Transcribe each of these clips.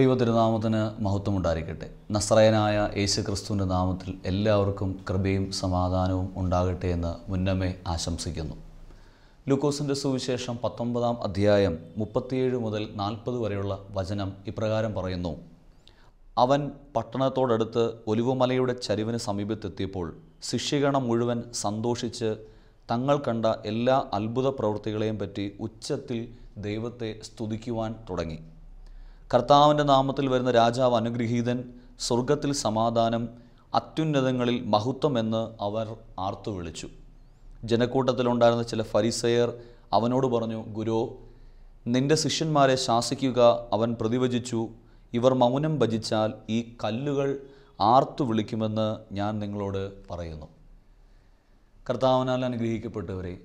ദൈവതിരുനാമത്തിന് തിരുനാമത്തിന് മഹത്വമുണ്ടായിരിക്കട്ടെ. നസ്രയനായ യേശു ക്രിസ്തുവിന്റെ നാമത്തിൽ എല്ലാവർക്കും കൃപയും സമാധാനവും ഉണ്ടാകട്ടെ എന്ന് മുന്നമേ ആശംസിക്കുന്നു. ലൂക്കോസിന്റെ സുവിശേഷം പത്തൊമ്പതാം അധ്യായം മുപ്പത്തിയേഴ് മുതൽ നാൽപ്പത് വരെയുള്ള വചനം ഇപ്രകാരം പറയുന്നു. അവൻ പട്ടണത്തോടടുത്ത് ഒലിവുമലയുടെ ചരിവിന് സമീപത്തെത്തിയപ്പോൾ ശിഷ്യഗണം മുഴുവൻ സന്തോഷിച്ച് തങ്ങൾ കണ്ട എല്ലാ അത്ഭുത പ്രവൃത്തികളെയും പറ്റി ഉച്ചത്തിൽ ദൈവത്തെ സ്തുതിക്കുവാൻ തുടങ്ങി. കർത്താവിന്റെ നാമത്തിൽ വരുന്ന രാജാവ് അനുഗ്രഹീതൻ സ്വർഗത്തിൽ സമാധാനം അത്യുന്നതങ്ങളിൽ മഹത്വം എന്ന് അവർ ആർത്തു വിളിച്ചു. ജനക്കൂട്ടത്തിലുണ്ടായിരുന്ന ചില ഫരിസയർ അവനോട് പറഞ്ഞു ഗുരു നിന്റെ ശിഷ്യന്മാരെ ശാസിക്കുക അവൻ പ്രതിവചിച്ചു. ഇവർ മൗനം ഭജിച്ചാൽ ഈ കല്ലുകൾ ആർത്തു വിളിക്കുമെന്ന് ഞാൻ നിങ്ങളോട് പറയുന്നു. കർത്താവിനാൽ അനുഗ്രഹിക്കപ്പെട്ടവരെ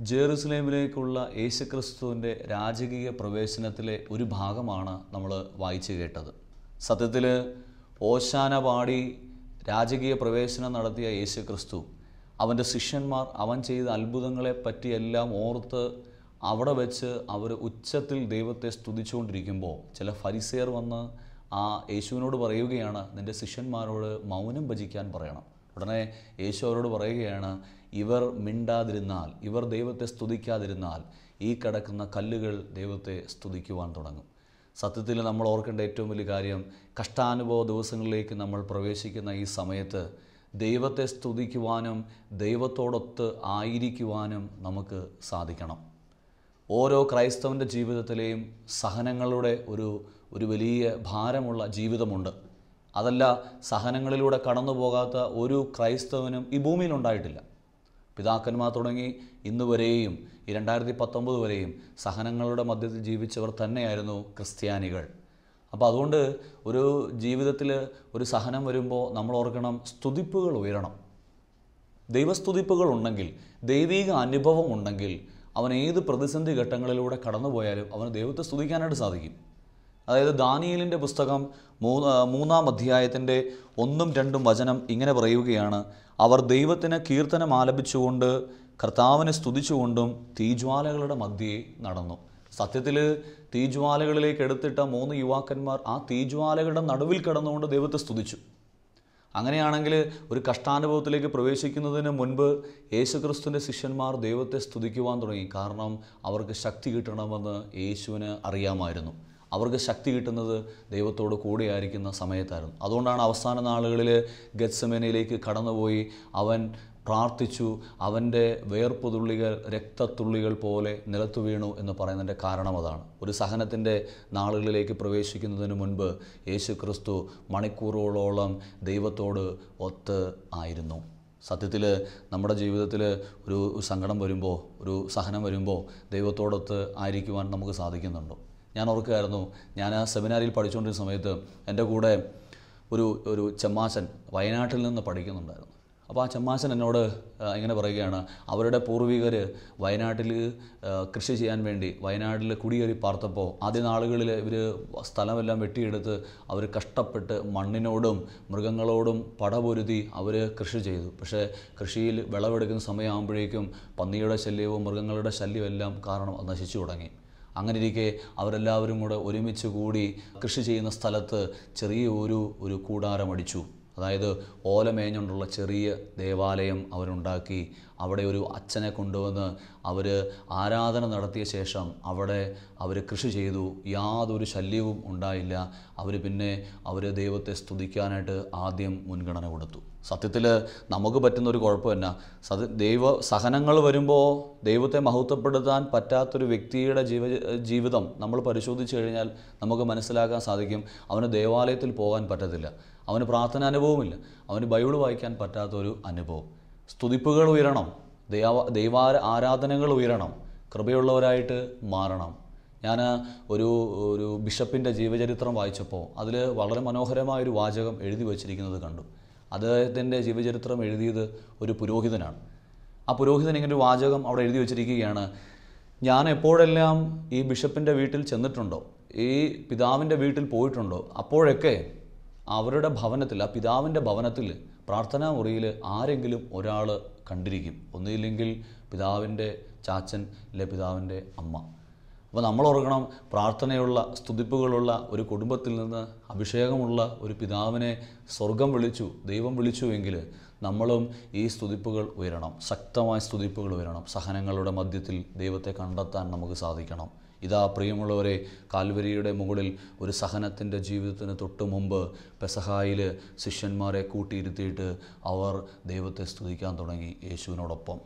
ജെറുസലേമിലേക്കുള്ള യേശുക്രിസ്തുവിന്റെ രാജകീയ പ്രവേശനത്തിലെ ഒരു ഭാഗമാണ് നമ്മൾ വായിച്ചു കേട്ടത്. സത്യത്തിൽ ഓശാന പാടി രാജകീയ പ്രവേശനം നടത്തിയ യേശുക്രിസ്തു അവന്റെ ശിഷ്യന്മാർ അവൻ ചെയ്ത അത്ഭുതങ്ങളെ പറ്റിയെല്ലാം ഓർത്ത് അവിടെ വെച്ച് അവർ ഉച്ചത്തിൽ ദൈവത്തെ സ്തുതിച്ചുകൊണ്ടിരിക്കുമ്പോൾ ചില ഫരിസേർ വന്ന് ആ യേശുവിനോട് പറയുകയാണ് നിന്റെ ശിഷ്യന്മാരോട് മൗനം ഭജിക്കാൻ പറയണം. ഉടനെ യേശു അവരോട് പറയുകയാണ് ഇവർ മിണ്ടാതിരുന്നാൽ ഇവർ ദൈവത്തെ സ്തുതിക്കാതിരുന്നാൽ ഈ കിടക്കുന്ന കല്ലുകൾ ദൈവത്തെ സ്തുതിക്കുവാൻ തുടങ്ങും. സത്യത്തിൽ നമ്മൾ ഓർക്കേണ്ട ഏറ്റവും വലിയ കാര്യം കഷ്ടാനുഭവ ദിവസങ്ങളിലേക്ക് നമ്മൾ പ്രവേശിക്കുന്ന ഈ സമയത്ത് ദൈവത്തെ സ്തുതിക്കുവാനും ദൈവത്തോടൊത്ത് ആയിരിക്കുവാനും നമുക്ക് സാധിക്കണം. ഓരോ ക്രൈസ്തവന്റെ ജീവിതത്തിലെയും സഹനങ്ങളുടെ ഒരു ഒരു വലിയ ഭാരമുള്ള ജീവിതമുണ്ട്. അതല്ല സഹനങ്ങളിലൂടെ കടന്നു പോകാത്ത ഒരു ക്രൈസ്തവനും ഈ ഭൂമിയിൽ ഉണ്ടായിട്ടില്ല. പിതാക്കന്മാർ തുടങ്ങി ഇന്ന് വരെയും ഈ രണ്ടായിരത്തി പത്തൊമ്പത് വരെയും സഹനങ്ങളുടെ മധ്യത്തിൽ ജീവിച്ചവർ തന്നെയായിരുന്നു ക്രിസ്ത്യാനികൾ. അപ്പോൾ അതുകൊണ്ട് ഒരു ജീവിതത്തിൽ ഒരു സഹനം വരുമ്പോൾ നമ്മൾ ഓർക്കണം സ്തുതിപ്പുകൾ ഉയരണം. ദൈവസ്തുതിപ്പുകൾ ഉണ്ടെങ്കിൽ ദൈവീക അനുഭവം ഉണ്ടെങ്കിൽ അവൻ ഏത് പ്രതിസന്ധി ഘട്ടങ്ങളിലൂടെ കടന്നുപോയാലും അവന് ദൈവത്തെ സ്തുതിക്കാനായിട്ട് സാധിക്കും. അതായത് ദാനിയലിന്റെ പുസ്തകം മൂന്ന് മൂന്നാം അധ്യായത്തിന്റെ ഒന്നും രണ്ടും വചനം ഇങ്ങനെ പറയുകയാണ്. അവർ ദൈവത്തിന് കീർത്തനം ആലപിച്ചുകൊണ്ട് കർത്താവിനെ സ്തുതിച്ചുകൊണ്ടും തീജ്വാലകളുടെ മധ്യേ നടന്നു. സത്യത്തിൽ തീജ്വാലകളിലേക്ക് എടുത്തിട്ട മൂന്ന് യുവാക്കന്മാർ ആ തീജ്വാലകളുടെ നടുവിൽ കിടന്നുകൊണ്ട് ദൈവത്തെ സ്തുതിച്ചു. അങ്ങനെയാണെങ്കിൽ ഒരു കഷ്ടാനുഭവത്തിലേക്ക് പ്രവേശിക്കുന്നതിന് മുൻപ് യേശുക്രിസ്തുവിന്റെ ശിഷ്യന്മാർ ദൈവത്തെ സ്തുതിക്കുവാൻ തുടങ്ങി. കാരണം അവർക്ക് ശക്തി കിട്ടണമെന്ന് യേശുവിന് അറിയാമായിരുന്നു. അവർക്ക് ശക്തി കിട്ടുന്നത് ദൈവത്തോട് കൂടെയായിരിക്കുന്ന സമയത്തായിരുന്നു. അതുകൊണ്ടാണ് അവസാന നാളുകളിൽ ഗത്സമേനയിലേക്ക് കടന്നുപോയി അവൻ പ്രാർത്ഥിച്ചു അവന്റെ വേർപ്പുതുള്ളികൾ രക്തത്തുള്ളികൾ പോലെ നിലത്തു വീണു എന്ന് പറയുന്നതിന്റെ കാരണം അതാണ്. ഒരു സഹനത്തിന്റെ നാളുകളിലേക്ക് പ്രവേശിക്കുന്നതിന് മുൻപ് യേശു ക്രിസ്തു മണിക്കൂറുകളോളം ദൈവത്തോട് ഒത്ത് ആയിരുന്നു. സത്യത്തിൽ നമ്മുടെ ജീവിതത്തിൽ ഒരു സങ്കടം വരുമ്പോൾ ഒരു സഹനം വരുമ്പോൾ ദൈവത്തോടൊത്ത് ആയിരിക്കുവാൻ നമുക്ക് സാധിക്കുന്നുണ്ടോ. ഞാൻ ഓർക്കുകയായിരുന്നു ഞാൻ ആ സെമിനാരിയിൽ പഠിച്ചുകൊണ്ടിരുന്ന സമയത്ത് എന്റെ കൂടെ ഒരു ഒരു ചെമ്മാശൻ വയനാട്ടിൽ നിന്ന് പഠിക്കുന്നുണ്ടായിരുന്നു. അപ്പോൾ ആ ചെമ്മാശൻ എന്നോട് ഇങ്ങനെ പറയുകയാണ് അവരുടെ പൂർവികർ വയനാട്ടിൽ കൃഷി ചെയ്യാൻ വേണ്ടി വയനാട്ടിൽ കുടിയേറി പാർത്തപ്പോൾ ആദ്യ നാളുകളിൽ ഇവർ സ്ഥലമെല്ലാം വെട്ടിയെടുത്ത് അവർ കഷ്ടപ്പെട്ട് മണ്ണിനോടും മൃഗങ്ങളോടും പടപൊരുതി അവർ കൃഷി ചെയ്തു. പക്ഷേ കൃഷിയിൽ വിളവെടുക്കുന്ന സമയമാകുമ്പോഴേക്കും പന്നിയുടെ ശല്യവും മൃഗങ്ങളുടെ ശല്യവും എല്ലാം കാരണം നശിച്ചു തുടങ്ങി. അങ്ങനെ ഇരിക്കെ അവരെല്ലാവരും കൂടെ ഒരുമിച്ച് കൂടി കൃഷി ചെയ്യുന്ന സ്ഥലത്ത് ചെറിയ ഒരു ഒരു കൂടാരമടിച്ചു അതായത് ഓലമേഞ്ഞുകൊണ്ടുള്ള ചെറിയ ദേവാലയം അവരുണ്ടാക്കി അവിടെ ഒരു അച്ഛനെ കൊണ്ടുവന്ന് അവർ ആരാധന നടത്തിയ ശേഷം അവിടെ അവർ കൃഷി ചെയ്തു. യാതൊരു ശല്യവും ഉണ്ടായില്ല. അവർ പിന്നെ അവർ ദൈവത്തെ സ്തുതിക്കാനായിട്ട് ആദ്യം മുൻഗണന കൊടുത്തു. സത്യത്തിൽ നമുക്ക് പറ്റുന്ന ഒരു കുഴപ്പമല്ല സത് ദൈവ സഹനങ്ങൾ വരുമ്പോൾ ദൈവത്തെ മഹത്വപ്പെടുത്താൻ പറ്റാത്തൊരു വ്യക്തിയുടെ ജീവ ജീവിതം നമ്മൾ പരിശോധിച്ച് കഴിഞ്ഞാൽ നമുക്ക് മനസ്സിലാക്കാൻ സാധിക്കും അവന് ദേവാലയത്തിൽ പോകാൻ പറ്റത്തില്ല. അവന് പ്രാർത്ഥന അനുഭവമില്ല. അവന് ബൈബിൾ വായിക്കാൻ പറ്റാത്തൊരു അനുഭവം. സ്തുതിപ്പുകൾ ഉയരണം. ദൈവ ആരാധനകൾ ഉയരണം. കൃപയുള്ളവരായിട്ട് മാറണം. ഞാൻ ഒരു ഒരു ബിഷപ്പിന്റെ ജീവചരിത്രം വായിച്ചപ്പോൾ അതിൽ വളരെ മനോഹരമായൊരു വാചകം എഴുതി വച്ചിരിക്കുന്നത് കണ്ടു. അദ്ദേഹത്തിന്റെ ജീവചരിത്രം എഴുതിയത് ഒരു പുരോഹിതനാണ്. ആ പുരോഹിതൻ ഇങ്ങനെ ഒരു വാചകം അവിടെ എഴുതി വച്ചിരിക്കുകയാണ്. ഞാൻ എപ്പോഴെല്ലാം ഈ ബിഷപ്പിന്റെ വീട്ടിൽ ചെന്നിട്ടുണ്ടോ ഈ പിതാവിന്റെ വീട്ടിൽ പോയിട്ടുണ്ടോ അപ്പോഴൊക്കെ അവരുടെ ഭവനത്തിൽ ആ പിതാവിന്റെ ഭവനത്തിൽ പ്രാർത്ഥനാ മുറിയിൽ ആരെങ്കിലും ഒരാൾ കണ്ടിരിക്കും. ഒന്നുമില്ലെങ്കിൽ പിതാവിന്റെ ചാച്ചൻ അല്ലെ പിതാവിന്റെ അമ്മ. അപ്പോൾ നമ്മൾ ഓർക്കണം പ്രാർത്ഥനയുള്ള സ്തുതിപ്പുകളുള്ള ഒരു കുടുംബത്തിൽ നിന്ന് അഭിഷേകമുള്ള ഒരു പിതാവിനെ സ്വർഗം വിളിച്ചു ദൈവം വിളിച്ചു എങ്കിൽ നമ്മളും ഈ സ്തുതിപ്പുകൾ ഉയരണം ശക്തമായ സ്തുതിപ്പുകൾ ഉയരണം. സഹനങ്ങളുടെ മധ്യത്തിൽ ദൈവത്തെ കണ്ടെത്താൻ നമുക്ക് സാധിക്കണം. ഇതാ പ്രിയമുള്ളവരെ കാൽവരിയുടെ മുകളിൽ ഒരു സഹനത്തിന്റെ ജീവിതത്തിന് തൊട്ട് മുമ്പ് പെസഹായിൽ ശിഷ്യന്മാരെ കൂട്ടിയിരുത്തിയിട്ട് അവർ ദൈവത്തെ സ്തുതിക്കാൻ തുടങ്ങി യേശുവിനോടൊപ്പം.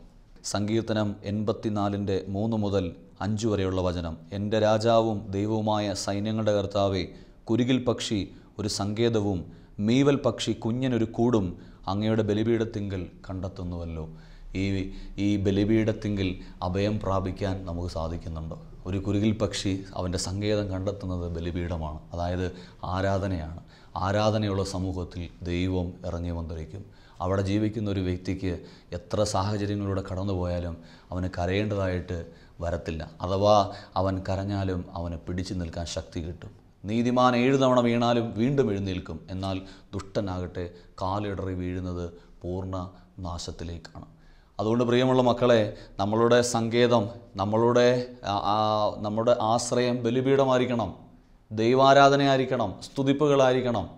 സങ്കീർത്തനം എൺപത്തിനാലിന്റെ മൂന്ന് മുതൽ അഞ്ച് വരെയുള്ള വചനം. എന്റെ രാജാവും ദൈവവുമായ സൈന്യങ്ങളുടെ കർത്താവെ കുരുകിൽ പക്ഷി ഒരു സങ്കേതവും മീവൽ പക്ഷി കുഞ്ഞനൊരു കൂടും അങ്ങയുടെ ബലിപീഠത്തിങ്കിൽ കണ്ടെത്തുന്നുവല്ലോ. ഈ ഈ ബലിപീഠത്തിങ്കിൽ അഭയം പ്രാപിക്കാൻ നമുക്ക് സാധിക്കുന്നുണ്ട്. ഒരു കുരുകിൽ പക്ഷി അവന്റെ സങ്കേതം കണ്ടെത്തുന്നത് ബലിപീഠമാണ്. അതായത് ആരാധനയാണ്. ആരാധനയുള്ള സമൂഹത്തിൽ ദൈവം ഇറങ്ങി വന്നിരിക്കും. അവിടെ ജീവിക്കുന്ന ഒരു വ്യക്തിക്ക് എത്ര സാഹചര്യങ്ങളിലൂടെ കടന്നു പോയാലും അവന് കരയേണ്ടതായിട്ട് വരത്തില്ല. അഥവാ അവൻ കരഞ്ഞാലും അവന് പിടിച്ചു നിൽക്കാൻ ശക്തി കിട്ടും. നീതിമാൻ ഏഴ് തവണ വീണാലും വീണ്ടും എഴുന്നേൽക്കും. എന്നാൽ ദുഷ്ടനാകട്ടെ കാലിടറി വീഴുന്നത് പൂർണ നാശത്തിലേക്കാണ്. അതുകൊണ്ട് പ്രിയമുള്ള മക്കളെ നമ്മളുടെ സങ്കേതം നമ്മളുടെ നമ്മുടെ ആശ്രയം ബലിപീഠമായിരിക്കണം. ദൈവാരാധനയായിരിക്കണം. സ്തുതിപ്പുകളായിരിക്കണം.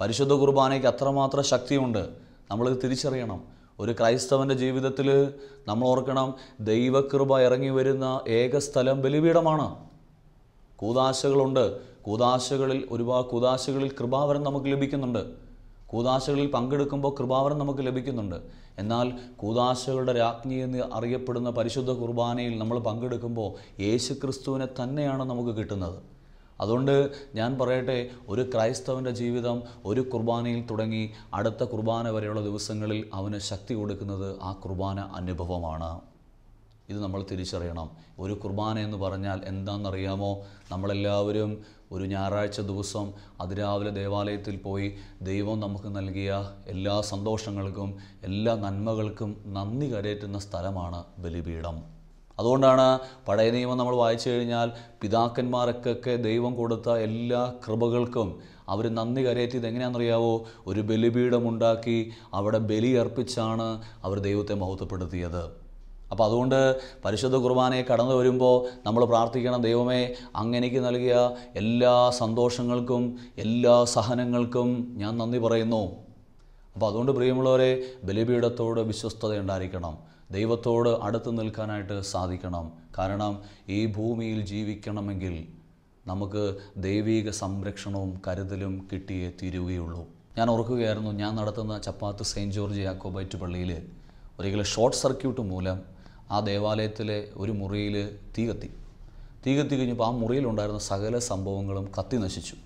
പരിശുദ്ധ കുർബാനയ്ക്ക് അത്രമാത്രം ശക്തിയുണ്ട്. നമ്മളിത് തിരിച്ചറിയണം. ഒരു ക്രൈസ്തവന്റെ ജീവിതത്തിൽ നമ്മൾ ഓർക്കണം ദൈവകൃപ ഇറങ്ങി വരുന്ന ഏക സ്ഥലം ബലിപീഠമാണ്. കൂതാശകളുണ്ട്. കൂതാശകളിൽ ഒരുപാട് കൂതാശകളിൽ കൃപാവരം നമുക്ക് ലഭിക്കുന്നുണ്ട്. കൂതാശകളിൽ പങ്കെടുക്കുമ്പോൾ കൃപാവരം നമുക്ക് ലഭിക്കുന്നുണ്ട്. എന്നാൽ കൂതാശകളുടെ രാജ്ഞി എന്ന് അറിയപ്പെടുന്ന പരിശുദ്ധ കുർബാനയിൽ നമ്മൾ പങ്കെടുക്കുമ്പോൾ യേശു ക്രിസ്തുവിനെ തന്നെയാണ് നമുക്ക് കിട്ടുന്നത്. അതുകൊണ്ട് ഞാൻ പറയട്ടെ ഒരു ക്രൈസ്തവന്റെ ജീവിതം ഒരു കുർബാനയിൽ തുടങ്ങി അടുത്ത കുർബാന വരെയുള്ള ദിവസങ്ങളിൽ അവന് ശക്തി കൊടുക്കുന്നത് ആ കുർബാന അനുഭവമാണ്. ഇത് നമ്മൾ തിരിച്ചറിയണം. ഒരു കുർബാന എന്ന് പറഞ്ഞാൽ എന്താണെന്നറിയാമോ? നമ്മളെല്ലാവരും ഒരു ഞായറാഴ്ച ദിവസം അതിരാവിലെ ദേവാലയത്തിൽ പോയി ദൈവം നമുക്ക് നൽകിയ എല്ലാ സന്തോഷങ്ങൾക്കും എല്ലാ നന്മകൾക്കും നന്ദി കരയറ്റുന്ന സ്ഥലമാണ് ബലിപീഠം. അതുകൊണ്ടാണ് പഴയ നിയമം നമ്മൾ വായിച്ചു കഴിഞ്ഞാൽ പിതാക്കന്മാർക്കൊക്കെ ദൈവം കൊടുത്ത എല്ലാ കൃപകൾക്കും അവർ നന്ദി കരയറ്റിയത് എങ്ങനെയാണെന്നറിയാവോ ഒരു ബലിപീഠമുണ്ടാക്കി അവിടെ ബലി അർപ്പിച്ചാണ് അവർ ദൈവത്തെ മഹത്വപ്പെടുത്തിയത്. അപ്പോൾ അതുകൊണ്ട് പരിശുദ്ധ കുർബാനയെ കടന്നു വരുമ്പോൾ നമ്മൾ പ്രാർത്ഥിക്കണം ദൈവമേ അങ്ങനെക്ക് നൽകിയ എല്ലാ സന്തോഷങ്ങൾക്കും എല്ലാ സഹനങ്ങൾക്കും ഞാൻ നന്ദി പറയുന്നു. അപ്പോൾ അതുകൊണ്ട് പ്രിയമുള്ളവരെ ബലിപീഠത്തോട് വിശ്വസ്തത ഉണ്ടായിരിക്കണം. ദൈവത്തോട് അടുത്ത് നിൽക്കാനായിട്ട് സാധിക്കണം. കാരണം ഈ ഭൂമിയിൽ ജീവിക്കണമെങ്കിൽ നമുക്ക് ദൈവീക സംരക്ഷണവും കരുതലും കിട്ടിയേ തീരുകയുള്ളൂ. ഞാൻ ഓർക്കുകയായിരുന്നു ഞാൻ നടത്തുന്ന ചപ്പാത്ത് സെയിന്റ് ജോർജ് യാക്കോബൈറ്റ് പള്ളിയിൽ ഒരിക്കലും ഷോർട്ട് സർക്യൂട്ട് മൂലം ആ ദേവാലയത്തിലെ ഒരു മുറിയിൽ തീ കത്തി തീ കത്തി കഴിഞ്ഞപ്പോൾ ആ മുറിയിലുണ്ടായിരുന്ന സകല സംഭവങ്ങളും കത്തി നശിച്ചു.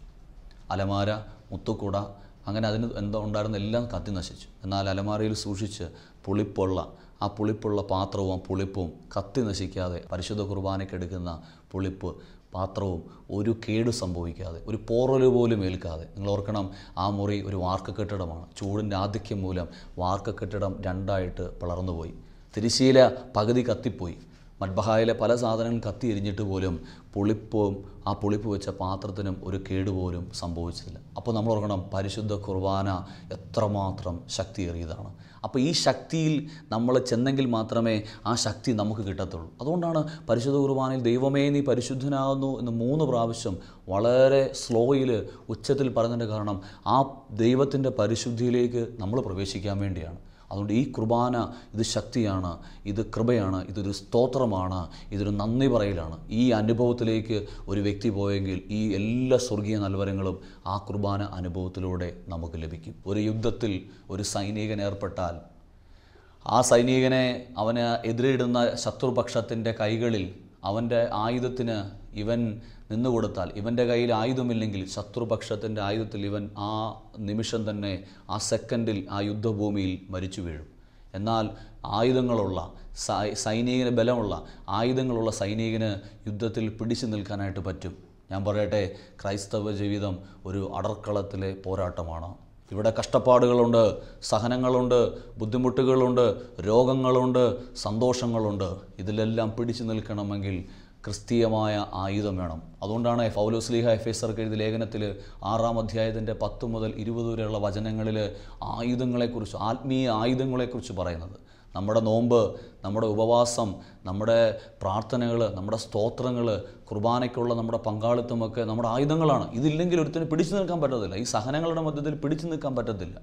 അലമാര മുത്തുക്കുട അങ്ങനെ അതിന് എന്താ ഉണ്ടായിരുന്ന എല്ലാം കത്തി നശിച്ചു. എന്നാൽ അലമാരയിൽ സൂക്ഷിച്ച് പുളിപ്പുള്ള ആ പുളിപ്പുള്ള പാത്രവും ആ പുളിപ്പും കത്തി നശിക്കാതെ പരിശുദ്ധ കുർബാനയ്ക്കെടുക്കുന്ന പുളിപ്പ് പാത്രവും ഒരു കേടു സംഭവിക്കാതെ ഒരു പോറൽ പോലും ഏൽക്കാതെ. നിങ്ങൾ ഓർക്കണം ആ മുറി ഒരു വാർക്ക കെട്ടിടമാണ് ചൂടിന്റെ ആധിക്യം മൂലം വാർക്ക കെട്ടിടം രണ്ടായിട്ട് പിളർന്നുപോയി. തിരിശീല പകുതി കത്തിപ്പോയി. മഡ്ബഹായിലെ പല സാധനങ്ങൾ കത്തി എരിഞ്ഞിട്ട് പോലും പുളിപ്പും ആ പുളിപ്പ് വെച്ച പാത്രത്തിനും ഒരു കേടുപോലും സംഭവിച്ചില്ല. അപ്പോൾ നമ്മൾ ഓർക്കണം പരിശുദ്ധ കുർബാന എത്രമാത്രം ശക്തിയേറിയതാണ്. അപ്പോൾ ഈ ശക്തിയിൽ നമ്മൾ ചെന്നെങ്കിൽ മാത്രമേ ആ ശക്തി നമുക്ക് കിട്ടത്തുള്ളൂ. അതുകൊണ്ടാണ് പരിശുദ്ധ കുർബാനയിൽ ദൈവമേ നീ പരിശുദ്ധനാകുന്നു എന്ന് മൂന്ന് പ്രാവശ്യം വളരെ സ്ലോയിൽ ഉച്ചത്തിൽ പറഞ്ഞതിന്റെ കാരണം ആ ദൈവത്തിന്റെ പരിശുദ്ധിയിലേക്ക് നമ്മൾ പ്രവേശിക്കാൻ വേണ്ടിയാണ്. അതുകൊണ്ട് ഈ കുർബാന ഇത് ശക്തിയാണ് ഇത് കൃപയാണ് ഇതൊരു സ്തോത്രമാണ് ഇതൊരു നന്ദി പറയലാണ്. ഈ അനുഭവത്തിലേക്ക് ഒരു വ്യക്തി പോയെങ്കിൽ ഈ എല്ലാ സ്വർഗീയ നൽവരങ്ങളും ആ കുർബാന അനുഭവത്തിലൂടെ നമുക്ക് ലഭിക്കും. ഒരു യുദ്ധത്തിൽ ഒരു സൈനികൻ ഏർപ്പെട്ടാൽ ആ സൈനികനെ അവന് എതിരിടുന്ന ശത്രുപക്ഷത്തിന്റെ കൈകളിൽ അവന്റെ ആയുധത്തിന് ഇവൻ നിന്നുകൊടുത്താൽ ഇവന്റെ കയ്യിൽ ആയുധമില്ലെങ്കിൽ ശത്രുപക്ഷത്തിന്റെ ആയുധത്തിൽ ഇവൻ ആ നിമിഷം തന്നെ ആ സെക്കൻഡിൽ ആ യുദ്ധഭൂമിയിൽ മരിച്ചു വീഴും. എന്നാൽ ആയുധങ്ങളുള്ള സൈനികന് ബലമുള്ള ആയുധങ്ങളുള്ള സൈനികന് യുദ്ധത്തിൽ പിടിച്ചു നിൽക്കാനായിട്ട് പറ്റും. ഞാൻ പറയട്ടെ ക്രൈസ്തവ ജീവിതം ഒരു അടർക്കളത്തിലെ പോരാട്ടമാണ്. ഇവിടെ കഷ്ടപ്പാടുകളുണ്ട് സഹനങ്ങളുണ്ട് ബുദ്ധിമുട്ടുകളുണ്ട് രോഗങ്ങളുണ്ട് സന്തോഷങ്ങളുണ്ട്. ഇതിലെല്ലാം പിടിച്ചു നിൽക്കണമെങ്കിൽ ക്രിസ്തീയമായ ആയുധം വേണം. അതുകൊണ്ടാണ് ഫൗലോസ്ലിഹ എഫ് എസ് ആർക്ക് എഴുതിയ ലേഖനത്തിൽ ആറാം അധ്യായത്തിന്റെ പത്ത് മുതൽ ഇരുപത് വരെയുള്ള വചനങ്ങളിൽ ആയുധങ്ങളെക്കുറിച്ച് ആത്മീയ ആയുധങ്ങളെക്കുറിച്ച് പറയുന്നത്. നമ്മുടെ നോമ്പ് നമ്മുടെ ഉപവാസം നമ്മുടെ പ്രാർത്ഥനകൾ നമ്മുടെ സ്തോത്രങ്ങൾ കുർബാനയ്ക്കുള്ള നമ്മുടെ പങ്കാളിത്തമൊക്കെ നമ്മുടെ ആയുധങ്ങളാണ്. ഇതില്ലെങ്കിൽ ഒരുത്തിന് പിടിച്ചു നിൽക്കാൻ പറ്റത്തില്ല. ഈ സഹനങ്ങളുടെ മധ്യത്തിൽ പിടിച്ചു നിൽക്കാൻ പറ്റത്തില്ല.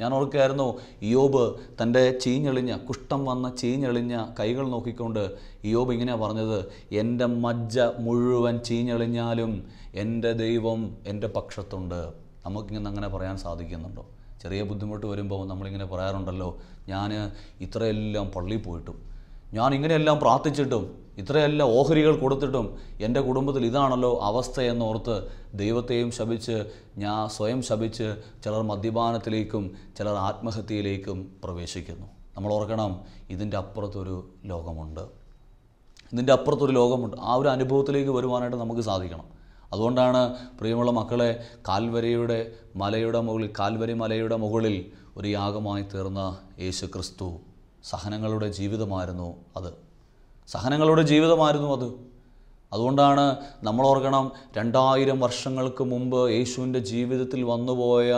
ഞാൻ ഓർക്കുകയായിരുന്നു ഇയോബ് തന്റെ ചീഞ്ഞെളിഞ്ഞ കുഷ്ഠം വന്ന ചീഞ്ഞെളിഞ്ഞ കൈകൾ നോക്കിക്കൊണ്ട് ഇയോബ് ഇങ്ങനെയാണ് പറഞ്ഞത് എന്റെ മജ്ജ മുഴുവൻ ചീഞ്ഞെളിഞ്ഞാലും എന്റെ ദൈവം എന്റെ പക്ഷത്തുണ്ട്. നമുക്കിങ്ങനെ അങ്ങനെ പറയാൻ സാധിക്കുന്നുണ്ടോ? ചെറിയ ബുദ്ധിമുട്ട് വരുമ്പോൾ നമ്മളിങ്ങനെ പറയാറുണ്ടല്ലോ ഞാൻ ഇത്രയെല്ലാം പള്ളിയിൽ പോയിട്ടും ഞാൻ ഇങ്ങനെയെല്ലാം പ്രാർത്ഥിച്ചിട്ടും ഇത്രയെല്ലാം ഓഹരികൾ കൊടുത്തിട്ടും എന്റെ കുടുംബത്തിൽ ഇതാണല്ലോ അവസ്ഥ എന്നോർത്ത് ദൈവത്തെയും ശപിച്ച് ഞാൻ സ്വയം ശപിച്ച് ചിലർ മദ്യപാനത്തിലേക്കും ചിലർ ആത്മഹത്യയിലേക്കും പ്രവേശിക്കുന്നു. നമ്മൾ ഓർക്കണം ഇതിന്റെ അപ്പുറത്തൊരു ലോകമുണ്ട്. ഇതിന്റെ അപ്പുറത്തൊരു ലോകമുണ്ട്. ആ ഒരു അനുഭവത്തിലേക്ക് വരുവാനായിട്ട് നമുക്ക് സാധിക്കണം. അതുകൊണ്ടാണ് പ്രിയമുള്ള മക്കളെ കാൽവരിയുടെ മലയുടെ മുകളിൽ കാൽവരി മലയുടെ മുകളിൽ ഒരു യാഗമായി തീർന്ന യേശു ക്രിസ്തു സഹനങ്ങളുടെ ജീവിതമായിരുന്നു അത്. സഹനങ്ങളുടെ ജീവിതമായിരുന്നു അത്. അതുകൊണ്ടാണ് നമ്മൾ ഓർക്കണം രണ്ടായിരം വർഷങ്ങൾക്ക് മുമ്പ് യേശുവിന്റെ ജീവിതത്തിൽ വന്നുപോയ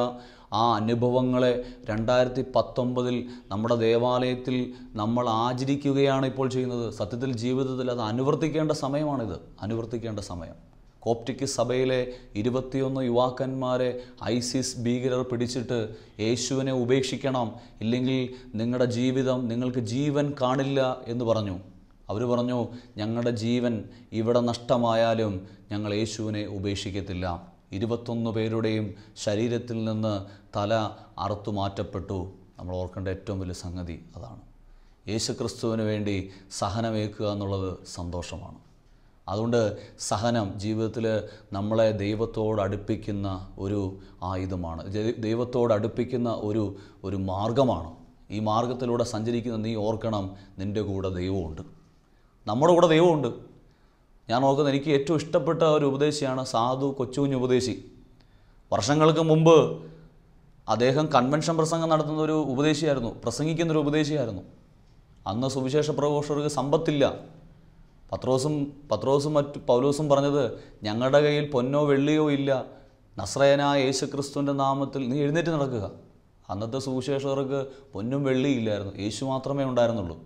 ആ അനുഭവങ്ങളെ രണ്ടായിരത്തി പത്തൊമ്പതിൽ നമ്മുടെ ദേവാലയത്തിൽ നമ്മൾ ആചരിക്കുകയാണ് ഇപ്പോൾ ചെയ്യുന്നത്. സത്യത്തിൽ ജീവിതത്തിൽ അത് അനുവർത്തിക്കേണ്ട സമയമാണിത്. അനുവർത്തിക്കേണ്ട സമയം. കോപ്റ്റിക് സഭയിലെ ഇരുപത്തിയൊന്ന് യുവാക്കന്മാരെ ഐസിസ് ഭീകരർ പിടിച്ചിട്ട് യേശുവിനെ ഉപേക്ഷിക്കണം. ഇല്ലെങ്കിൽ നിങ്ങളുടെ ജീവിതം നിങ്ങൾക്ക് ജീവൻ കാണില്ല എന്ന് പറഞ്ഞു. അവർ പറഞ്ഞു ഞങ്ങളുടെ ജീവൻ ഇവിടെ നഷ്ടമായാലും ഞങ്ങൾ യേശുവിനെ ഉപേക്ഷിക്കത്തില്ല. ഇരുപത്തൊന്ന് പേരുടെയും ശരീരത്തിൽ നിന്ന് തല അറുത്തു മാറ്റപ്പെട്ടു. നമ്മൾ ഓർക്കേണ്ട ഏറ്റവും വലിയ സംഗതി അതാണ്. യേശു ക്രിസ്തുവിന് വേണ്ടി സഹനമേക്കുക എന്നുള്ളത് സന്തോഷമാണ്. അതുകൊണ്ട് സഹനം ജീവിതത്തിൽ നമ്മളെ ദൈവത്തോട് അടുപ്പിക്കുന്ന ഒരു ആയുധമാണ്. ദൈവത്തോട് അടുപ്പിക്കുന്ന ഒരു ഒരു മാർഗമാണ്. ഈ മാർഗത്തിലൂടെ സഞ്ചരിക്കുന്ന നീ ഓർക്കണം നിന്റെ കൂടെ ദൈവമുണ്ട്. നമ്മുടെ കൂടെ ദൈവമുണ്ട്. ഞാൻ ഓർക്കുന്നത് എനിക്ക് ഏറ്റവും ഇഷ്ടപ്പെട്ട ഒരു ഉപദേശിയാണ് സാധു കൊച്ചുകുഞ്ഞ് ഉപദേശി. വർഷങ്ങൾക്ക് മുമ്പ് അദ്ദേഹം കൺവെൻഷൻ പ്രസംഗം നടത്തുന്ന ഒരു ഉപദേശിയായിരുന്നു പ്രസംഗിക്കുന്നൊരു ഉപദേശിയായിരുന്നു. അന്ന് സുവിശേഷ പ്രഘോഷകർക്ക് സമ്പത്തില്ല. പത്രോസും പത്രോസും മറ്റു പൗലോസും പറഞ്ഞത് ഞങ്ങളുടെ കയ്യിൽ പൊന്നോ വെള്ളിയോ ഇല്ല. നസ്രയനായ യേശു ക്രിസ്തുവിന്റെ നാമത്തിൽ നീ എഴുന്നേറ്റ് നടക്കുക. അന്നത്തെ സുവിശേഷകർക്ക് പൊന്നും വെള്ളിയും ഇല്ലായിരുന്നു. യേശു മാത്രമേ ഉണ്ടായിരുന്നുള്ളൂ.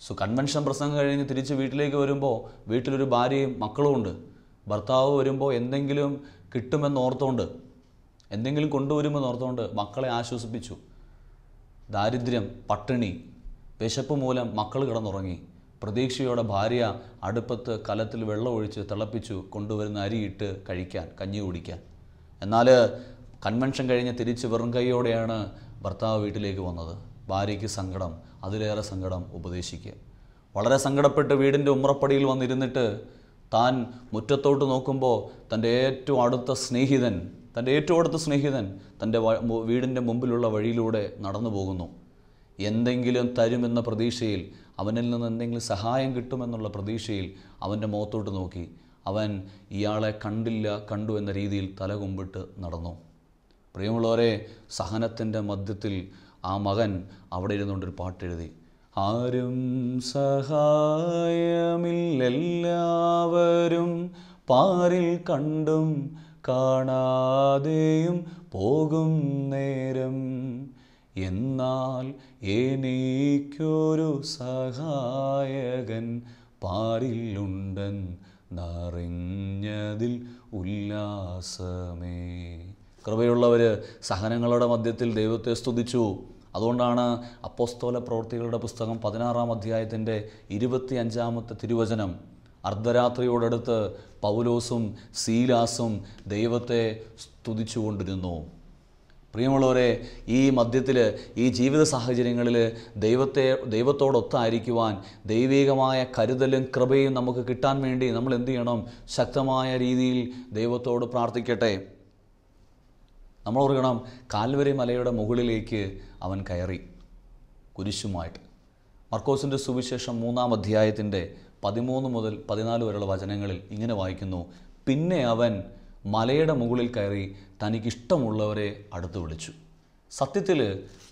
സോ കൺവെൻഷൻ പ്രസംഗം കഴിഞ്ഞ് തിരിച്ച് വീട്ടിലേക്ക് വരുമ്പോൾ വീട്ടിലൊരു ഭാര്യയും മക്കളും ഉണ്ട്. ഭർത്താവ് വരുമ്പോൾ എന്തെങ്കിലും കിട്ടുമെന്ന് ഓർത്തുകൊണ്ട് എന്തെങ്കിലും കൊണ്ടുവരുമെന്ന് ഓർത്തുകൊണ്ട് മക്കളെ ആശ്വസിപ്പിച്ചു. ദാരിദ്ര്യം പട്ടിണി വിശപ്പ് മൂലം മക്കൾ കിടന്നുറങ്ങി. പ്രതീക്ഷയോടെ ഭാര്യ അടുപ്പത്ത് കലത്തിൽ വെള്ളമൊഴിച്ച് തിളപ്പിച്ചു കൊണ്ടുവരുന്ന അരിയിട്ട് കഴിക്കാൻ കഞ്ഞി കുടിക്കാൻ. എന്നാൽ കൺവെൻഷൻ കഴിഞ്ഞ് തിരിച്ച് വെറും കൈയോടെയാണ് ഭർത്താവ് വീട്ടിലേക്ക് വന്നത്. ഭാര്യയ്ക്ക് സങ്കടം അതിലേറെ സങ്കടം ഉപദേശിക്കുക. വളരെ സങ്കടപ്പെട്ട് വീടിന്റെ ഉമ്രപ്പടിയിൽ വന്നിരുന്നിട്ട് താൻ മുറ്റത്തോട്ട് നോക്കുമ്പോൾ തന്റെ ഏറ്റവും അടുത്ത സ്നേഹിതൻ തന്റെ ഏറ്റവും അടുത്ത സ്നേഹിതൻ തന്റെ വീടിന്റെ മുമ്പിലുള്ള വഴിയിലൂടെ നടന്നു പോകുന്നു. എന്തെങ്കിലും തരുമെന്ന പ്രതീക്ഷയിൽ അവനിൽ നിന്ന് എന്തെങ്കിലും സഹായം കിട്ടുമെന്നുള്ള പ്രതീക്ഷയിൽ അവന്റെ മുഖത്തോട്ട് നോക്കി. അവൻ ഇയാളെ കണ്ടില്ല കണ്ടു എന്ന രീതിയിൽ തല കുമ്പിട്ട് നടന്നു. പ്രിയമുള്ളവരെ സഹനത്തിന്റെ മധ്യത്തിൽ ആ മകൻ അവിടെ ഇരുന്നുകൊണ്ടൊരു പാട്ടെഴുതി. ആരും സഹായമില്ലെല്ലാവരും പാരിൽ കണ്ടും കാണാതെയും പോകും നേരം. എന്നാൽ എനിക്കൊരു സഹായകൻ പാരിലുണ്ടൻ നിറഞ്ഞതിൽ ഉല്ലാസമേ. കൃപയുള്ളവർ സഹനങ്ങളുടെ മധ്യത്തിൽ ദൈവത്തെ സ്തുതിച്ചു. അതുകൊണ്ടാണ് അപ്പോസ്തോല പ്രവൃത്തികളുടെ പുസ്തകം പതിനാറാം അധ്യായത്തിന്റെ ഇരുപത്തി അഞ്ചാമത്തെ തിരുവചനം. അർദ്ധരാത്രിയോടടുത്ത് പൗലോസും സീലാസും ദൈവത്തെ സ്തുതിച്ചുകൊണ്ടിരുന്നു. പ്രിയമുള്ളവരെ ഈ മധ്യത്തിൽ ഈ ജീവിത സാഹചര്യങ്ങളിൽ ദൈവത്തെ ദൈവത്തോടൊത്തായിരിക്കുവാൻ ദൈവികമായ കരുതലും കൃപയും നമുക്ക് കിട്ടാൻ വേണ്ടി നമ്മൾ എന്ത് ചെയ്യണം? ശക്തമായ രീതിയിൽ ദൈവത്തോട് പ്രാർത്ഥിക്കട്ടെ. നമ്മൾ ഓർക്കണം കാൽവരി മലയുടെ മുകളിലേക്ക് അവൻ കയറി കുരിശുമായിട്ട്. മർക്കോസിന്റെ സുവിശേഷം മൂന്നാം അധ്യായത്തിന്റെ പതിമൂന്ന് മുതൽ പതിനാല് വരെയുള്ള വചനങ്ങളിൽ ഇങ്ങനെ വായിക്കുന്നു. പിന്നെ അവൻ മലയുടെ മുകളിൽ കയറി തനിക്കിഷ്ടമുള്ളവരെ അടുത്ത് വിളിച്ചു. സത്യത്തിൽ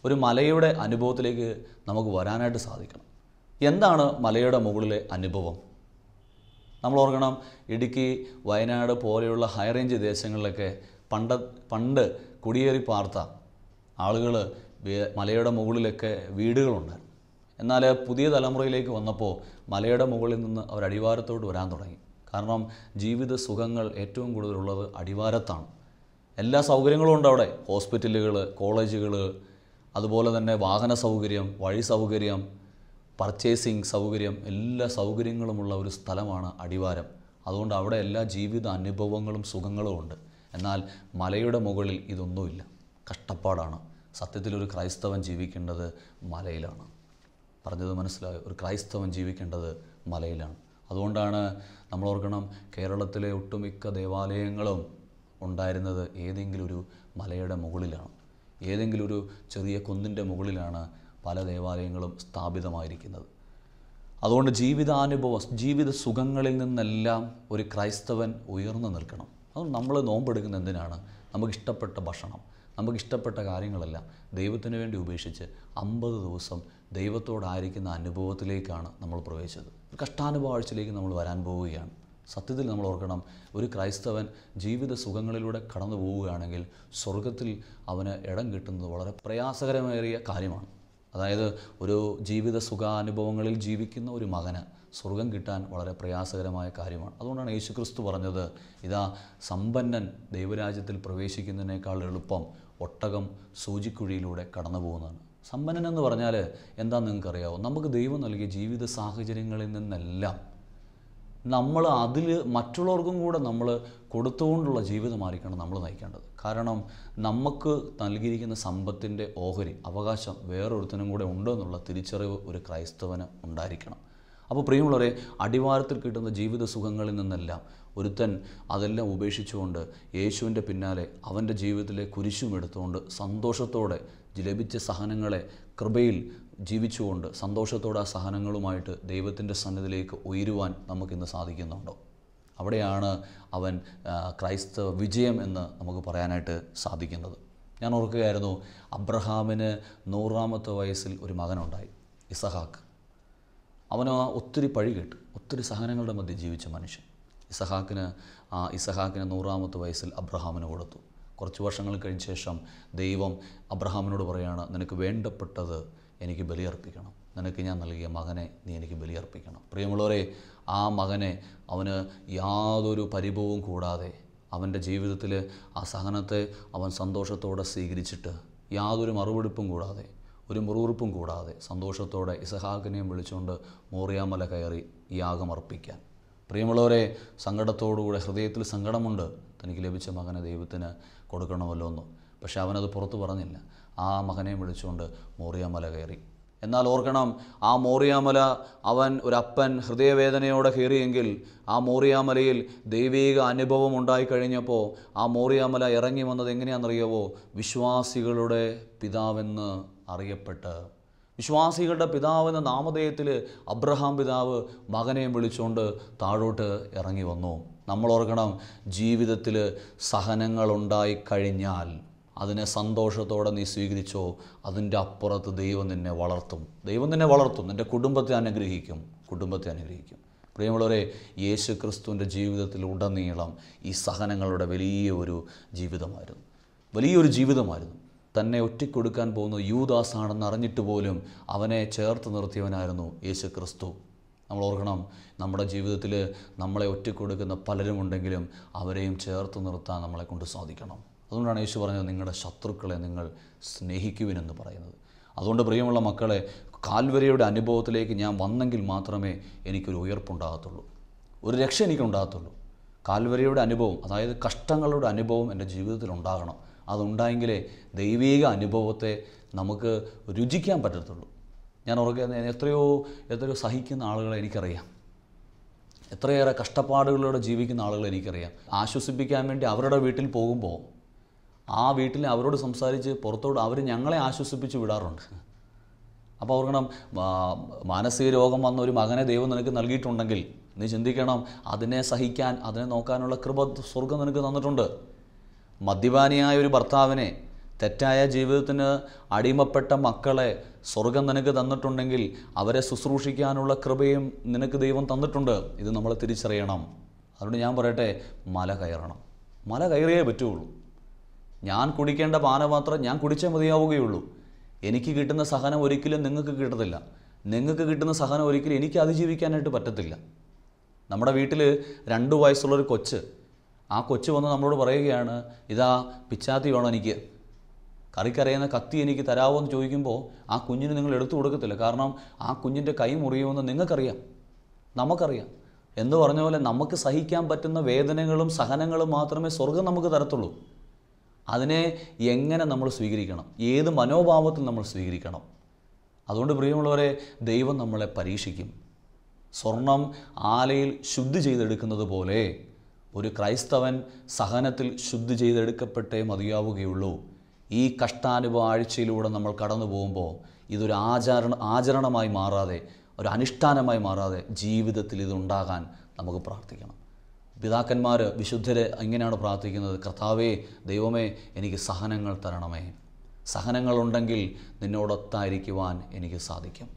ഒരു മലയുടെ അനുഭവത്തിലേക്ക് നമുക്ക് വരാനായിട്ട് സാധിക്കണം. എന്താണ് മലയുടെ മുകളിലെ അനുഭവം? നമ്മൾ ഓർക്കണം ഇടുക്കി വയനാട് പോലെയുള്ള ഹൈ റേഞ്ച് ദേശങ്ങളിലൊക്കെ പണ്ട പണ്ട് കുടിയേറി പാർത്ത ആളുകൾ മലയുടെ മുകളിലൊക്കെ വീടുകളുണ്ട് എന്നാൽ പുതിയ തലമുറയിലേക്ക് വന്നപ്പോൾ മലയുടെ മുകളിൽ നിന്ന് അവർ അടിവാരത്തോട്ട് വരാൻ തുടങ്ങി. കാരണം ജീവിത സുഖങ്ങൾ ഏറ്റവും കൂടുതലുള്ളത് അടിവാരത്താണ്. എല്ലാ സൗകര്യങ്ങളും ഉണ്ട് അവിടെ. ഹോസ്പിറ്റലുകൾ കോളേജുകൾ അതുപോലെ തന്നെ വാഹന സൗകര്യം വഴി സൗകര്യം പർച്ചേസിങ് സൗകര്യം എല്ലാ സൗകര്യങ്ങളുമുള്ള ഒരു സ്ഥലമാണ് അടിവാരം. അതുകൊണ്ട് അവിടെ എല്ലാ ജീവിത അനുഭവങ്ങളും സുഖങ്ങളും ഉണ്ട്. എന്നാൽ മലയുടെ മുകളിൽ ഇതൊന്നുമില്ല. കഷ്ടപ്പാടാണ്. സത്യത്തിൽ ഒരു ക്രൈസ്തവൻ ജീവിക്കേണ്ടത് മലയിലാണ്. പറഞ്ഞത് മനസ്സിലായോ? ഒരു ക്രൈസ്തവൻ ജീവിക്കേണ്ടത് മലയിലാണ്. അതുകൊണ്ടാണ് നമ്മൾ ഓർക്കണം കേരളത്തിലെ ഒട്ടുമിക്ക ദേവാലയങ്ങളും ഉണ്ടായിരുന്നത് ഏതെങ്കിലും ഒരു മലയുടെ മുകളിലാണ്. ഏതെങ്കിലും ഒരു ചെറിയ കുന്നിന്റെ മുകളിലാണ് പല ദേവാലയങ്ങളും സ്ഥാപിതമായിരിക്കുന്നത്. അതുകൊണ്ട് ജീവിതാനുഭവ ജീവിത സുഖങ്ങളിൽ നിന്നെല്ലാം ഒരു ക്രൈസ്തവൻ ഉയർന്നു നിൽക്കണം. അത് നമ്മൾ നോമ്പെടുക്കുന്ന എന്തിനാണ്? നമുക്കിഷ്ടപ്പെട്ട ഭക്ഷണം നമുക്കിഷ്ടപ്പെട്ട കാര്യങ്ങളെല്ലാം ദൈവത്തിന് വേണ്ടി ഉപേക്ഷിച്ച് അമ്പത് ദിവസം ദൈവത്തോടായിരിക്കുന്ന അനുഭവത്തിലേക്കാണ് നമ്മൾ പ്രവേശിച്ചത്. ഒരു കഷ്ടാനുഭവ ആഴ്ചയിലേക്ക് നമ്മൾ വരാൻ പോവുകയാണ്. സത്യത്തിൽ നമ്മൾ ഓർക്കണം ഒരു ക്രൈസ്തവൻ ജീവിത സുഖങ്ങളിലൂടെ കടന്നു പോവുകയാണെങ്കിൽ സ്വർഗത്തിൽ അവന് ഇടം കിട്ടുന്നത് വളരെ പ്രയാസകരമേറിയ കാര്യമാണ്. അതായത് ഒരു ജീവിത സുഖാനുഭവങ്ങളിൽ ജീവിക്കുന്ന ഒരു മകന് സ്വർഗം കിട്ടാൻ വളരെ പ്രയാസകരമായ കാര്യമാണ്. അതുകൊണ്ടാണ് യേശുക്രിസ്തു പറഞ്ഞത് ഇതാ സമ്പന്നൻ ദൈവരാജ്യത്തിൽ പ്രവേശിക്കുന്നതിനേക്കാൾ എളുപ്പം ഒട്ടകം സൂചിക്കുഴിയിലൂടെ കടന്നു പോകുന്നതാണ് സമ്പന്നൻ എന്ന് പറഞ്ഞാൽ എന്താണെന്ന് നിങ്ങൾക്കറിയാവോ? നമുക്ക് ദൈവം നൽകിയ ജീവിത സാഹചര്യങ്ങളിൽ നിന്നെല്ലാം നമ്മൾ അതിൽ മറ്റുള്ളവർക്കും കൂടെ നമ്മൾ കൊടുത്തുകൊണ്ടുള്ള ജീവിതമായിരിക്കണം നമ്മൾ നയിക്കേണ്ടത്. കാരണം നമുക്ക് നൽകിയിരിക്കുന്ന സമ്പത്തിന്റെ ഓഹരി അവകാശം വേറൊരുത്തനും കൂടെ ഉണ്ടെന്നുള്ള തിരിച്ചറിവ് ഒരു ക്രൈസ്തവന് ഉണ്ടായിരിക്കണം. അപ്പോൾ പ്രിയമുള്ളവരെ അടിവാരത്തിൽ കിട്ടുന്ന ജീവിത സുഖങ്ങളിൽ നിന്നെല്ലാം ഒരുത്തൻ അതെല്ലാം ഉപേക്ഷിച്ചുകൊണ്ട് യേശുവിന്റെ പിന്നാലെ അവന്റെ ജീവിതത്തിലെ കുരിശും എടുത്തുകൊണ്ട് സന്തോഷത്തോടെ ലഭിച്ച സഹനങ്ങളെ കൃപയിൽ ജീവിച്ചുകൊണ്ട് സന്തോഷത്തോടെ ആ സഹനങ്ങളുമായിട്ട് ദൈവത്തിന്റെ സന്നിധിയിലേക്ക് ഉയരുവാൻ നമുക്കിന്ന് സാധിക്കുന്നുണ്ടോ? അവിടെയാണ് അവൻ ക്രൈസ്തവ വിജയം എന്ന് നമുക്ക് പറയാനായിട്ട് സാധിക്കുന്നത്. ഞാൻ ഓർക്കുകയായിരുന്നു അബ്രഹാമിന് നൂറാമത്തെ വയസ്സിൽ ഒരു മകനുണ്ടായി ഇസഹാക്ക്. അവന് ഒത്തിരി പഴി കേട്ടു ഒത്തിരി സഹനങ്ങളുടെ മധ്യ ജീവിച്ച മനുഷ്യൻ. ഇസഹാക്കിന് ആ ഇസഹാക്കിന് നൂറാമത്തെ വയസ്സിൽ അബ്രഹാമിന് കൊടുത്തു. കുറച്ച് വർഷങ്ങൾ കഴിഞ്ഞ ശേഷം ദൈവം അബ്രഹാമിനോട് പറയാണ് നിനക്ക് വേണ്ടപ്പെട്ടത് എനിക്ക് ബലിയർപ്പിക്കണം. നിനക്ക് ഞാൻ നൽകിയ മകനെ നീ എനിക്ക് ബലിയർപ്പിക്കണം. പ്രിയമുള്ളവരെ ആ മകനെ അവന് യാതൊരു പരിഭവവും കൂടാതെ അവന്റെ ജീവിതത്തിൽ ആ സഹനത്തെ അവൻ സന്തോഷത്തോടെ സ്വീകരിച്ചിട്ട് യാതൊരു മറുപടിപ്പും കൂടാതെ ഒരു മുറുകുറിപ്പും കൂടാതെ സന്തോഷത്തോടെ ഇസഹാക്കിനെയും വിളിച്ചുകൊണ്ട് മോറിയാമല കയറി യാഗമർപ്പിക്കാൻ പ്രിയമുള്ളവരെ സങ്കടത്തോടുകൂടെ ഹൃദയത്തിൽ സങ്കടമുണ്ട്. തനിക്ക് ലഭിച്ച മകനെ ദൈവത്തിന് കൊടുക്കണമല്ലോ എന്ന് പക്ഷെ അവനത് പുറത്തു പറഞ്ഞില്ല. ആ മകനെ വിളിച്ചുകൊണ്ട് മോറിയാമല കയറി. എന്നാൽ ഓർക്കണം ആ മോറിയാമല അവൻ ഒരപ്പൻ ഹൃദയവേദനയോടെ കയറിയെങ്കിൽ ആ മോറിയാമലയിൽ ദൈവീക അനുഭവം ഉണ്ടായിക്കഴിഞ്ഞപ്പോൾ ആ മോറിയാമല ഇറങ്ങി വന്നത് എങ്ങനെയാണെന്നറിയാവോ? വിശ്വാസികളുടെ പിതാവെന്ന് അറിയപ്പെട്ട്. വിശ്വാസികളുടെ പിതാവെന്ന നാമധേയത്തിൽ അബ്രഹാം പിതാവ് മകനെ വിളിച്ചുകൊണ്ട് താഴോട്ട് ഇറങ്ങി വന്നു. നമ്മൾ ഓർക്കണം ജീവിതത്തിൽ സഹനങ്ങളുണ്ടായി കഴിഞ്ഞാൽ അതിനെ സന്തോഷത്തോടെ നീ സ്വീകരിച്ചോ അതിന്റെ അപ്പുറത്ത് ദൈവം നിന്നെ വളർത്തും. ദൈവം നിന്നെ വളർത്തും. നിന്റെ കുടുംബത്തെ അനുഗ്രഹിക്കും. കുടുംബത്തെ അനുഗ്രഹിക്കും. പ്രിയമുള്ളവരെ യേശു ക്രിസ്തുവിന്റെ ജീവിതത്തിൽ ഉടനീളം ഈ സഹനങ്ങളുടെ വലിയ ഒരു ജീവിതമായിരുന്നു. വലിയൊരു ജീവിതമായിരുന്നു. തന്നെ ഒറ്റിക്കൊടുക്കാൻ പോകുന്ന യൂദാസാണെന്ന് അറിഞ്ഞിട്ട് പോലും അവനെ ചേർത്ത് നിർത്തിയവനായിരുന്നു യേശു ക്രിസ്തു നമ്മൾ ഓർക്കണം നമ്മുടെ ജീവിതത്തിൽ നമ്മളെ ഒറ്റിക്കൊടുക്കുന്ന പലരുമുണ്ടെങ്കിലും അവരെയും ചേർത്ത് നിർത്താൻ നമ്മളെ കൊണ്ട് സാധിക്കണം. അതുകൊണ്ടാണ് യേശു പറഞ്ഞത് നിങ്ങളുടെ ശത്രുക്കളെ നിങ്ങൾ സ്നേഹിക്കുവിനെന്ന് പറയുന്നത്. അതുകൊണ്ട് പ്രിയമുള്ള മക്കളെ കാൽവരയുടെ അനുഭവത്തിലേക്ക് ഞാൻ വന്നെങ്കിൽ മാത്രമേ എനിക്കൊരു ഉയർപ്പുണ്ടാകത്തുള്ളൂ. ഒരു രക്ഷ എനിക്കുണ്ടാകത്തുള്ളൂ. കാൽവരയുടെ അനുഭവം അതായത് കഷ്ടങ്ങളുടെ അനുഭവം എന്റെ ജീവിതത്തിൽ ഉണ്ടാകണം. അതുണ്ടായെങ്കിലേ ദൈവീക അനുഭവത്തെ നമുക്ക് രുചിക്കാൻ പറ്റത്തുള്ളൂ. ഞാൻ ഓർക്കുക എത്രയോ എത്രയോ സഹിക്കുന്ന ആളുകളെ എനിക്കറിയാം. എത്രയേറെ കഷ്ടപ്പാടുകളിലൂടെ ജീവിക്കുന്ന ആളുകളെ എനിക്കറിയാം. ആശ്വസിപ്പിക്കാൻ വേണ്ടി അവരുടെ വീട്ടിൽ പോകുമ്പോൾ ആ വീട്ടിൽ അവരോട് സംസാരിച്ച് പുറത്തോട് അവർ ഞങ്ങളെ ആശ്വസിപ്പിച്ച് വിടാറുണ്ട്. അപ്പോൾ ഓർക്കണം മാനസിക രോഗം വന്ന ഒരു മകനെ ദൈവം നിനക്ക് നൽകിയിട്ടുണ്ടെങ്കിൽ നീ ചിന്തിക്കണം അതിനെ സഹിക്കാൻ അതിനെ നോക്കാനുള്ള കൃപ സ്വർഗം നിനക്ക് തന്നിട്ടുണ്ട്. മദ്യപാനിയായ ഒരു ഭർത്താവിനെ തെറ്റായ ജീവിതത്തിന് അടിമപ്പെട്ട മക്കളെ സ്വർഗം നിനക്ക് തന്നിട്ടുണ്ടെങ്കിൽ അവരെ ശുശ്രൂഷിക്കാനുള്ള കൃപയും നിനക്ക് ദൈവം തന്നിട്ടുണ്ട്. ഇത് നമ്മൾ തിരിച്ചറിയണം. അതുകൊണ്ട് ഞാൻ പറയട്ടെ മല കയറണം. മല കയറിയേ പറ്റുള്ളൂ. ഞാൻ കുടിക്കേണ്ട പാനപാത്രം ഞാൻ കുടിച്ചേ മതിയാവുകയുള്ളൂ. എനിക്ക് കിട്ടുന്ന സഹനം ഒരിക്കലും നിങ്ങൾക്ക് കിട്ടത്തില്ല. നിങ്ങൾക്ക് കിട്ടുന്ന സഹനം ഒരിക്കലും എനിക്ക് അതിജീവിക്കാനായിട്ട് പറ്റത്തില്ല. നമ്മുടെ വീട്ടിൽ രണ്ട് വയസ്സുള്ളൊരു കൊച്ച്. ആ കൊച്ച് വന്ന് നമ്മളോട് പറയുകയാണ് ഇതാ പിച്ചാത്തി വേണം എനിക്ക്. കറിക്കരയുന്ന കത്തി എനിക്ക് തരാവോ എന്ന് ചോദിക്കുമ്പോൾ ആ കുഞ്ഞിന് നിങ്ങൾ എടുത്തു കൊടുക്കത്തില്ല. കാരണം ആ കുഞ്ഞിന്റെ കൈ മുറിയുമെന്ന് നിങ്ങൾക്കറിയാം. നമുക്കറിയാം. എന്ന് പറഞ്ഞ പോലെ നമുക്ക് സഹിക്കാൻ പറ്റുന്ന വേദനകളും സഹനങ്ങളും മാത്രമേ സ്വർഗം നമുക്ക് തരത്തുള്ളൂ. അതിനെ എങ്ങനെ നമ്മൾ സ്വീകരിക്കണം? ഏത് മനോഭാവത്തിൽ നമ്മൾ സ്വീകരിക്കണം? അതുകൊണ്ട് പ്രിയമുള്ളവരെ ദൈവം നമ്മളെ പരീക്ഷിക്കും. സ്വർണം ആലയിൽ ശുദ്ധി ചെയ്തെടുക്കുന്നത് പോലെ ഒരു ക്രൈസ്തവൻ സഹനത്തിൽ ശുദ്ധി ചെയ്തെടുക്കപ്പെട്ടേ മതിയാവുകയുള്ളൂ. ഈ കഷ്ടാനുഭവ ആഴ്ചയിലൂടെ നമ്മൾ കടന്നു പോകുമ്പോൾ ഇതൊരു ആചാരണ ആചരണമായി മാറാതെ ഒരു അനുഷ്ഠാനമായി മാറാതെ ജീവിതത്തിൽ ഇതുണ്ടാകാൻ നമുക്ക് പ്രാർത്ഥിക്കണം. പിതാക്കന്മാർ വിശുദ്ധരെ എങ്ങനെയാണ് പ്രാർത്ഥിക്കുന്നത്. കർത്താവേ ദൈവമേ എനിക്ക് സഹനങ്ങൾ തരണമേ. സഹനങ്ങളുണ്ടെങ്കിൽ നിന്നോടൊത്തായിരിക്കുവാൻ എനിക്ക് സാധിക്കും.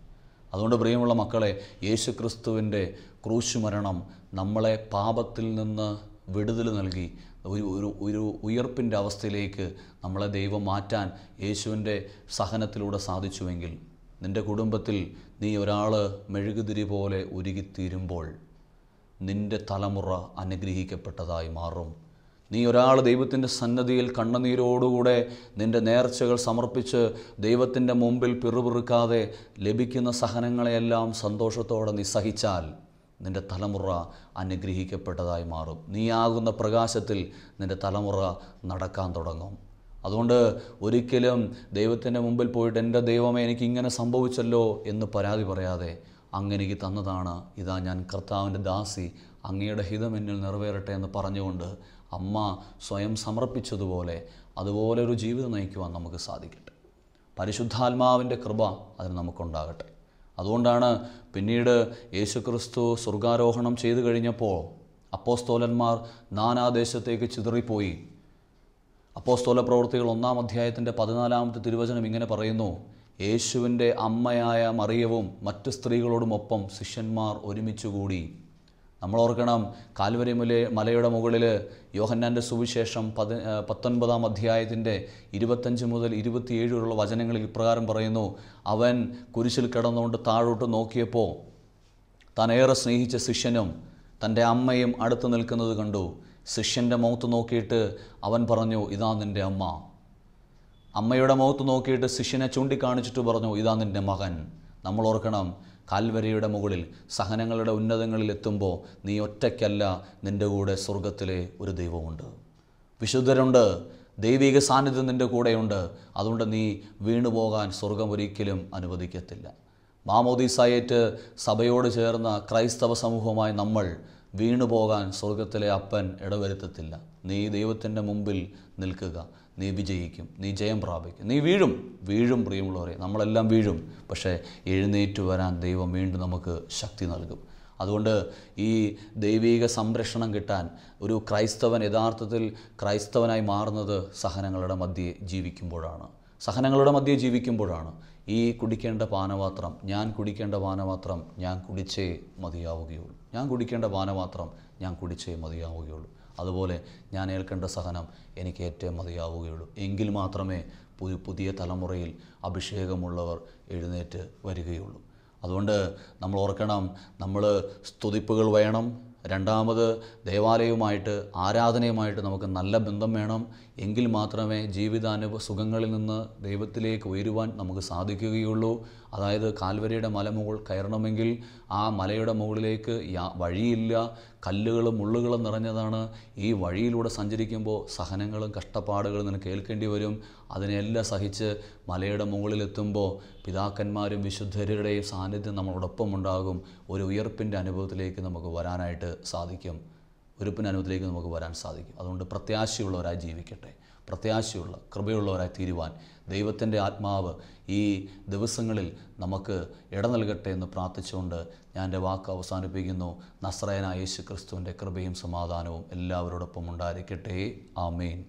അതുകൊണ്ട് പ്രിയമുള്ള മക്കളെ യേശു ക്രിസ്തുവിന്റെ ക്രൂശമരണം നമ്മളെ പാപത്തിൽ നിന്ന് വിടുതൽ നൽകി ഒരു ഒരു ഒരു ഉയർപ്പിന്റെ അവസ്ഥയിലേക്ക് നമ്മളെ ദൈവം മാറ്റാൻ യേശുവിന്റെ സഹനത്തിലൂടെ സാധിച്ചുവെങ്കിൽ നിന്റെ കുടുംബത്തിൽ നീ ഒരാൾ മെഴുകുതിരി പോലെ ഒരുകിത്തീരുമ്പോൾ നിന്റെ തലമുറ അനുഗ്രഹിക്കപ്പെട്ടതായി മാറും. നീ ഒരാൾ ദൈവത്തിന്റെ സന്നദ്ധിയിൽ കണ്ണുനീരോടുകൂടെ നിന്റെ നേർച്ചകൾ സമർപ്പിച്ച് ദൈവത്തിന്റെ മുമ്പിൽ പിറുപിറുക്കാതെ ലഭിക്കുന്ന സഹനങ്ങളെയെല്ലാം സന്തോഷത്തോടെ നീ സഹിച്ചാൽ നിന്റെ തലമുറ അനുഗ്രഹിക്കപ്പെട്ടതായി മാറും. നീയാകുന്ന പ്രകാശത്തിൽ നിന്റെ തലമുറ നടക്കാൻ തുടങ്ങും. അതുകൊണ്ട് ഒരിക്കലും ദൈവത്തിന്റെ മുമ്പിൽ പോയിട്ട് എന്റെ ദൈവമേ എനിക്ക് ഇങ്ങനെ സംഭവിച്ചല്ലോ എന്ന് പരാതി പറയാതെ അങ്ങ് എനിക്ക് തന്നതാണ് ഇതാ ഞാൻ കർത്താവിന്റെ ദാസി അങ്ങയുടെ ഹിതം എന്നിൽ നിറവേറട്ടെ എന്ന് പറഞ്ഞുകൊണ്ട് അമ്മ സ്വയം സമർപ്പിച്ചതുപോലെ അതുപോലെ ഒരു ജീവിതം നയിക്കുവാൻ നമുക്ക് സാധിക്കട്ടെ. പരിശുദ്ധാത്മാവിന്റെ കൃപ അതിന് നമുക്കുണ്ടാകട്ടെ. അതുകൊണ്ടാണ് പിന്നീട് യേശുക്രിസ്തു സ്വർഗാരോഹണം ചെയ്തു കഴിഞ്ഞപ്പോൾ അപ്പോസ്തോലന്മാർ നാനാദേശത്തേക്ക് ചിതറിപ്പോയി. അപ്പോസ്തോല പ്രവൃത്തികൾ ഒന്നാം അധ്യായത്തിന്റെ പതിനാലാമത്തെ തിരുവചനം ഇങ്ങനെ പറയുന്നു യേശുവിന്റെ അമ്മയായ മറിയവും മറ്റ് സ്ത്രീകളോടുമൊപ്പം ശിഷ്യന്മാർ ഒരുമിച്ചുകൂടി. നമ്മൾ ഓർക്കണം കാൽവരി മല മലയുടെ മുകളിൽ യോഹന്നാന്റെ സുവിശേഷം പതി പത്തൊൻപതാം അധ്യായത്തിന്റെ ഇരുപത്തഞ്ച് മുതൽ ഇരുപത്തിയേഴ് വരെയുള്ള വചനങ്ങളിൽ ഇപ്രകാരം പറയുന്നു. അവൻ കുരിശിൽ കിടന്നുകൊണ്ട് താഴോട്ട് നോക്കിയപ്പോൾ താൻ ഏറെ സ്നേഹിച്ച ശിഷ്യനും തന്റെ അമ്മയും അടുത്ത് നിൽക്കുന്നത് കണ്ടു. ശിഷ്യന്റെ മുഖത്ത് നോക്കിയിട്ട് അവൻ പറഞ്ഞു ഇതാ നിന്റെ അമ്മ. അമ്മയുടെ മുഖത്ത് നോക്കിയിട്ട് ശിഷ്യനെ ചൂണ്ടിക്കാണിച്ചിട്ട് പറഞ്ഞു ഇതാ നിന്റെ മകൻ. നമ്മൾ ഓർക്കണം കാൽവരിയുടെ മുകളിൽ സഹനങ്ങളുടെ ഉന്നതങ്ങളിൽ എത്തുമ്പോൾ നീ ഒറ്റയ്ക്കല്ല നിന്റെ കൂടെ സ്വർഗത്തിലെ ഒരു ദൈവമുണ്ട്. വിശുദ്ധരുണ്ട് ദൈവിക സാന്നിധ്യം നിന്റെ കൂടെയുണ്ട്. അതുകൊണ്ട് നീ വീണുപോകാൻ സ്വർഗം ഒരിക്കലും അനുവദിക്കത്തില്ല. മാമോദീസായേറ്റ് സഭയോട് ചേർന്ന ക്രൈസ്തവ സമൂഹമായി നമ്മൾ വീണുപോകാൻ സ്വർഗത്തിലെ അപ്പൻ ഇടവരുത്തത്തില്ല. നീ ദൈവത്തിന്റെ മുമ്പിൽ നിൽക്കുക. നീ വിജയിക്കും നീ ജയം പ്രാപിക്കും. നീ വീഴും വീഴും പ്രിയമുള്ളവരെ. നമ്മളെല്ലാം വീഴും പക്ഷേ എഴുന്നേറ്റ് വരാൻ ദൈവം വീണ്ടും നമുക്ക് ശക്തി നൽകും. അതുകൊണ്ട് ഈ ദൈവിക സംരക്ഷണം കിട്ടാൻ ഒരു ക്രൈസ്തവൻ യഥാർത്ഥത്തിൽ ക്രൈസ്തവനായി മാറുന്നത് സഹനങ്ങളുടെ മധ്യേ ജീവിക്കുമ്പോഴാണ്. സഹനങ്ങളുടെ മധ്യേ ജീവിക്കുമ്പോഴാണ്. ഈ കുടിക്കേണ്ട പാനപാത്രം ഞാൻ കുടിക്കേണ്ട പാനപാത്രം ഞാൻ കുടിച്ചേ മതിയാവുകയുള്ളൂ. ഞാൻ കുടിക്കേണ്ട പാനപാത്രം ഞാൻ കുടിച്ചേ മതിയാവുകയുള്ളൂ. അതുപോലെ ഞാൻ ഏൽക്കേണ്ട സഹനം എനിക്ക് ഏറ്റവും മതിയാവുകയുള്ളൂ. എങ്കിൽ മാത്രമേ പുതിയ പുതിയ തലമുറയിൽ അഭിഷേകമുള്ളവർ എഴുന്നേറ്റ് വരികയുള്ളൂ. അതുകൊണ്ട് നമ്മൾ ഓർക്കണം നമ്മൾ സ്തുതിപ്പുകൾ വേണം. രണ്ടാമത് ദേവാലയവുമായിട്ട് ആരാധനയുമായിട്ട് നമുക്ക് നല്ല ബന്ധം വേണം. എങ്കിൽ മാത്രമേ ജീവിതാനുഭവ സുഖങ്ങളിൽ നിന്ന് ദൈവത്തിലേക്ക് ഉയരുവാൻ നമുക്ക് സാധിക്കുകയുള്ളൂ. അതായത് കാൽവരിയുടെ മലമുകൾ കയറണമെങ്കിൽ ആ മലയുടെ മുകളിലേക്ക് വഴിയില്ല കല്ലുകളും മുള്ളുകളും നിറഞ്ഞതാണ്. ഈ വഴിയിലൂടെ സഞ്ചരിക്കുമ്പോൾ സഹനങ്ങളും കഷ്ടപ്പാടുകളും നിനക്ക് കേൾക്കേണ്ടി വരും. അതിനെല്ലാം സഹിച്ച് മലയുടെ മുകളിലെത്തുമ്പോൾ പിതാക്കന്മാരും വിശുദ്ധരുടെയും സാന്നിധ്യം നമ്മളോടൊപ്പം ഉണ്ടാകും ഒരു ഉയർപ്പിന്റെ അനുഭവത്തിലേക്ക് നമുക്ക് വരാനായിട്ട് സാധിക്കും. ഉയർപ്പിന്റെ അനുഭവത്തിലേക്ക് നമുക്ക് വരാൻ സാധിക്കും. അതുകൊണ്ട് പ്രത്യാശയുള്ളവരായി ജീവിക്കട്ടെ. പ്രത്യാശയുള്ള കൃപയുള്ളവരായി തീരുവാൻ ദൈവത്തിന്റെ ആത്മാവ് ഈ ദിവസങ്ങളിൽ നമുക്ക് ഇട നൽകട്ടെ എന്ന് പ്രാർത്ഥിച്ചുകൊണ്ട് ഞാൻ എന്റെ വാക്ക് അവസാനിപ്പിക്കുന്നു. നസ്രയനായ യേശു ക്രിസ്തുവിന്റെ കൃപയും സമാധാനവും എല്ലാവരോടൊപ്പം ഉണ്ടായിരിക്കട്ടെ. ആമേൻ.